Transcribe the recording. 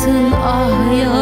bıraktın ah ya